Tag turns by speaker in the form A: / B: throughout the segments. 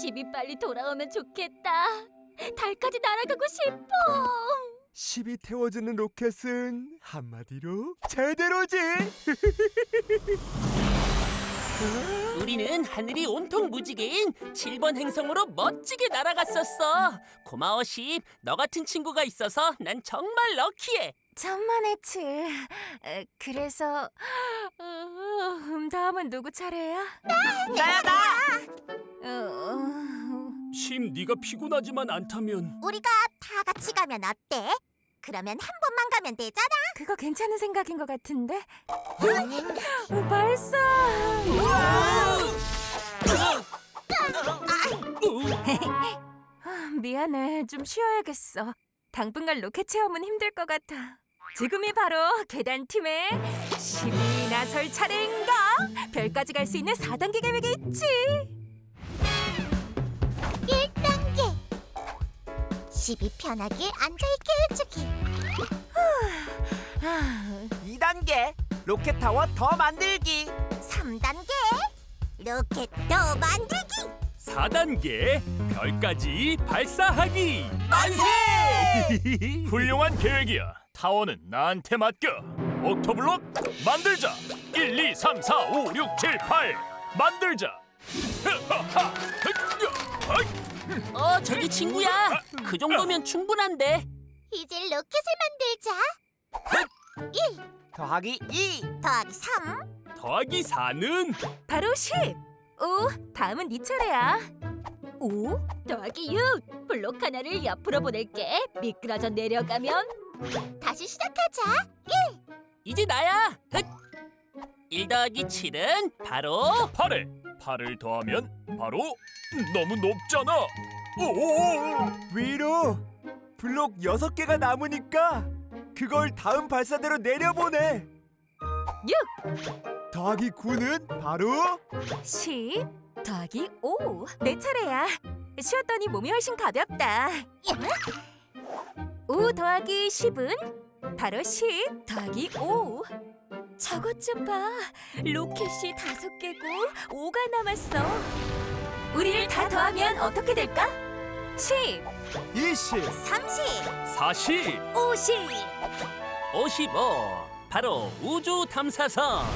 A: 10이 빨리 돌아오면 좋겠다. 달까지 날아가고 싶어.
B: 10이 태워주는 로켓은 한마디로 제대로지.
C: 우리는 하늘이 온통 무지개인 7번 행성으로 멋지게 날아갔었어. 고마워 십. 너 같은 친구가 있어서 난 정말 럭키해.
D: 천만의 칠. 에, 그래서 음, 다음은 누구 차례야?
C: 나야 나.
D: 어,
C: 십 네가 피곤하지만 않다면
E: 우리가 다 같이 가면 어때? 그러면 한 번만 가면 되잖아.
D: 그거 괜찮은 생각인 것 같은데. 어, 발사. 아, 미안해. 좀 쉬어야겠어. 당분간 로켓 체험은 힘들 것 같아. 지금이 바로 계단 팀의 10이 나설 차례인가? 별까지 갈 수 있는 4단계 계획이 있지.
E: 1단계. 10이 편하게 앉아있게 해주기.
D: 아,
F: 2단계 로켓 타워 더 만들기
E: 3단계. 로켓도 만들기.
C: 4단계 별까지 발사하기.
F: 만세!
G: 훌륭한 계획이야. 타워는 나한테 맡겨. 옥토블록 만들자. 1, 2, 3, 4, 5, 6, 7, 8 만들자. 흐하하, 어
C: 저기 친구야. 그 정도면 충분한데.
E: 이제 로켓을 만들자.
F: 더하기 2
E: 더하기 3.
C: 더하기 4는
D: 바로 10. 오, 다음은 네 차례야. 오?
A: 더하기 6. 블록 하나를 옆으로 보낼게. 미끄러져 내려가면
E: 다시 시작하자.
C: 이제 나야. 흑. 1 더하기 7은 바로
G: 8에 8을 더하면 바로 너무 높잖아. 오!
B: 위로 블록 6개가 남으니까 그걸 다음 발사대로 내려보내. 6 더하기 9는 바로
D: 10 더하기 5. 내 차례야. 쉬었더니 몸이 훨씬 가볍다. 5 더하기 10은 바로 10 더하기 5. 저것 좀 봐. 로켓이 다섯 개고 5가 남았어. 우리를 다 더하면 어떻게 될까? 10,
B: 20
E: 30.
C: 40,
D: 50.
C: 55. 바로 우주 탐사선.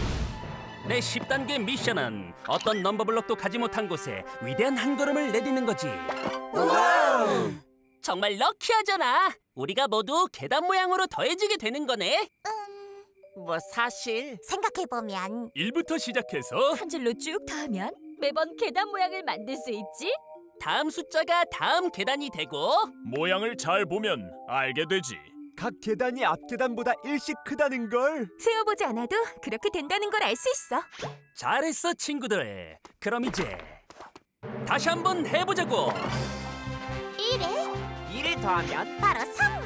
C: 내 10단계 미션은 어떤 넘버블록도 가지 못한 곳에 위대한 한 걸음을 내딛는 거지. 정말 럭키하잖아. 우리가 모두 계단 모양으로 더해지게 되는 거네.
F: 뭐 사실
E: 생각해보면
C: 1부터 시작해서
D: 한 줄로 쭉 더하면
A: 매번 계단 모양을 만들 수 있지.
C: 다음 숫자가 다음 계단이 되고
G: 모양을 잘 보면 알게 되지.
B: 각 계단이 앞 계단보다 일씩 크다는 걸.
D: 세어보지 않아도 그렇게 된다는 걸 알 수 있어.
C: 잘했어 친구들. 그럼 이제 다시 한번 해보자고.
E: 1에
F: 2를 더하면
E: 바로 3.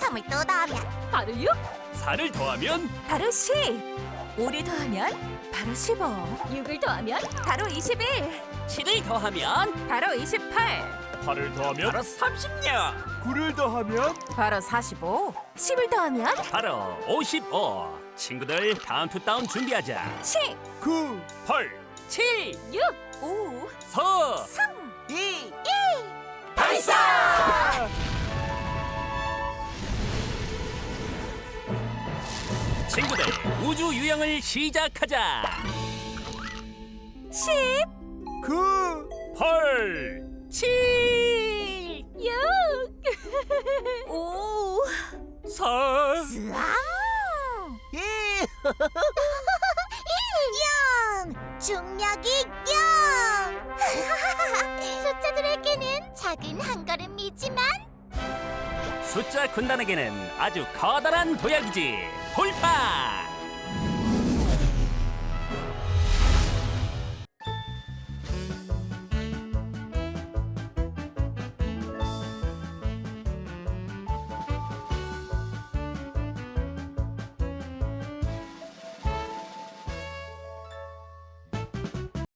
E: 3을 또 더하면
A: 바로 6.
C: 4를 더하면
D: 바로 10. 5를 더하면 바로 15.
A: 6을 더하면
D: 바로 21.
C: 7을 더하면
D: 바로 28.
G: 8을 더하면
F: 바로 30년
B: 9를 더하면
D: 바로 45. 10을 더하면
C: 바로 55. 친구들 카운트 다운 준비하자.
D: 10.
B: 9
G: 8
C: 7,
A: 6.
D: 5.
C: 4,
F: 2
C: 발사! 친구들 우주 유영을 시작하자.
D: 10.
B: 9
G: 8
C: 7,
A: 6.
D: 5.
C: 4,
E: 으앙.
F: 2
E: 작은 한 걸음이지만
C: 숫자 군단에게는 아주 커다란 도약이지. 돌파!